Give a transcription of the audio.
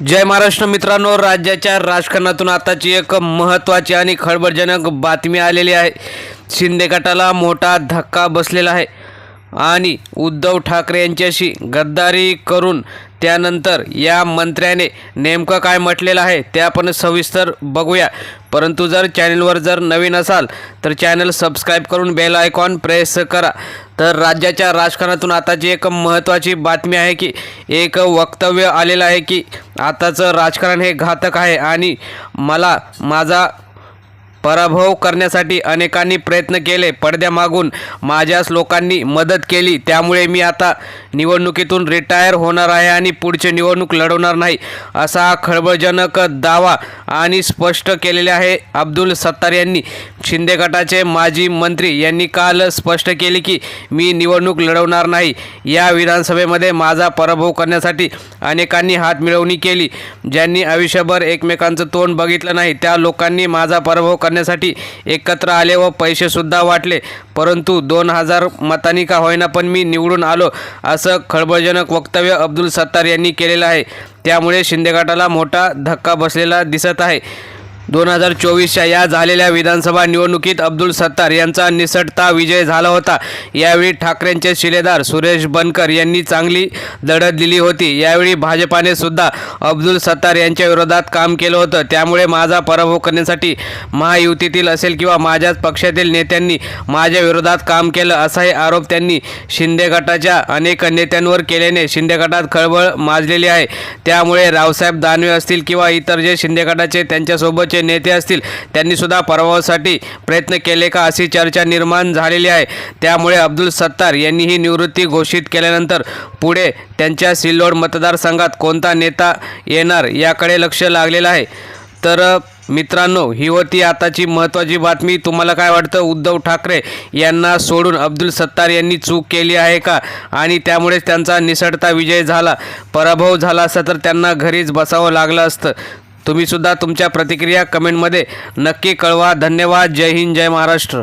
जय महाराष्ट्र मित्रांनो राज्याच्या राजकारणातून आताची एक महत्त्वाची आणि खळबळजनक बातमी आलेली आहे. शिंदे गटाला मोठा धक्का बसलेला आहे. आणि उद्धव ठाकरे यांच्याशी गद्दारी करून त्यानंतर या मंत्र्याने नेमकं काय म्हटलेलं आहे ते आपण सविस्तर बघूया. परंतु जर चॅनलवर जर नवीन असाल तर चॅनल सबस्क्राईब करून बेल आयकॉन प्रेस करा. तर राज्याच्या राजकारणातून आताची एक महत्त्वाची बातमी आहे की एक वक्तव्य आलेलं आहे की आताचं राजकारण हे घातक आहे आणि मला माझा पराभव करण्यासाठी अनेकांनी प्रयत्न केले. पडद्यामागून माझ्याच लोकांनी मदत केली. त्यामुळे मी आता निवडणुकीतून रिटायर होणार आहे आणि पुढची निवडणूक लढवणार नाही असा हा खळबळजनक दावा आणि स्पष्ट केलेले आहे अब्दुल सत्तार यांनी. शिंदे गटाचे माजी मंत्री यांनी काल स्पष्ट केले की मी निवडणूक लढवणार नाही. या विधानसभेमध्ये माझा पराभव करण्यासाठी अनेकांनी हात मिळवणी केली. ज्यांनी आयुष्यभर एकमेकांचं तोंड बघितलं नाही त्या लोकांनी माझा पराभव करण्यासाठी एकत्र आले व पैसेसुद्धा वाटले. परंतु दोन हजार मतांनी का होईना पण मी निवडून आलो असं खळबळजनक वक्तव्य अब्दुल सत्तार यांनी केलेलं आहे. त्यामुळे शिंदेगटाला मोठा धक्का बसलेला दिसत आहे. दोन हजार चोवीसच्या या झालेल्या विधानसभा निवडणुकीत अब्दुल सत्तार यांचा निसटता विजय झाला होता. यावेळी ठाकरेंचे शिलेदार सुरेश बनकर यांनी चांगली लढत दिली होती. यावेळी भाजपाने सुद्धा अब्दुल सत्तार यांच्या विरोधात काम केलं होतं. त्यामुळे माझा पराभव करण्यासाठी महायुतीतील असेल किंवा माझ्याच पक्षातील नेत्यांनी माझ्या विरोधात काम केलं असाही आरोप त्यांनी शिंदे गटाच्या अनेक नेत्यांवर केल्याने शिंदे गटात खळबळ माजलेली आहे. त्यामुळे रावसाहेब दानवे असतील किंवा इतर जे शिंदे गटाचे त्यांच्यासोबतचे नेते असतील त्यांनी सुद्धा पराभवासाठी प्रयत्न केले का अशी चर्चा निर्माण झालेली आहे. त्यामुळे अब्दुल सत्तार यांनी ही निवृत्ती घोषित केल्यानंतर पुढे त्यांच्या सिल्लोड मतदारसंघात कोणता नेता येणार याकडे लक्ष लागलेलं आहे. तर मित्रांनो ही होती आताची महत्त्वाची बातमी. तुम्हाला काय वाटतं? उद्धव ठाकरे यांना सोडून अब्दुल सत्तार यांनी चूक केली आहे का? आणि त्यामुळेच त्यांचा निसटता विजय झाला पराभव झाला असता तर त्यांना घरीच बसावं लागलं असतं. तुम्हीसुद्धा तुमच्या प्रतिक्रिया कमेंटमध्ये नक्की कळवा. धन्यवाद. जय हिंद जय महाराष्ट्र.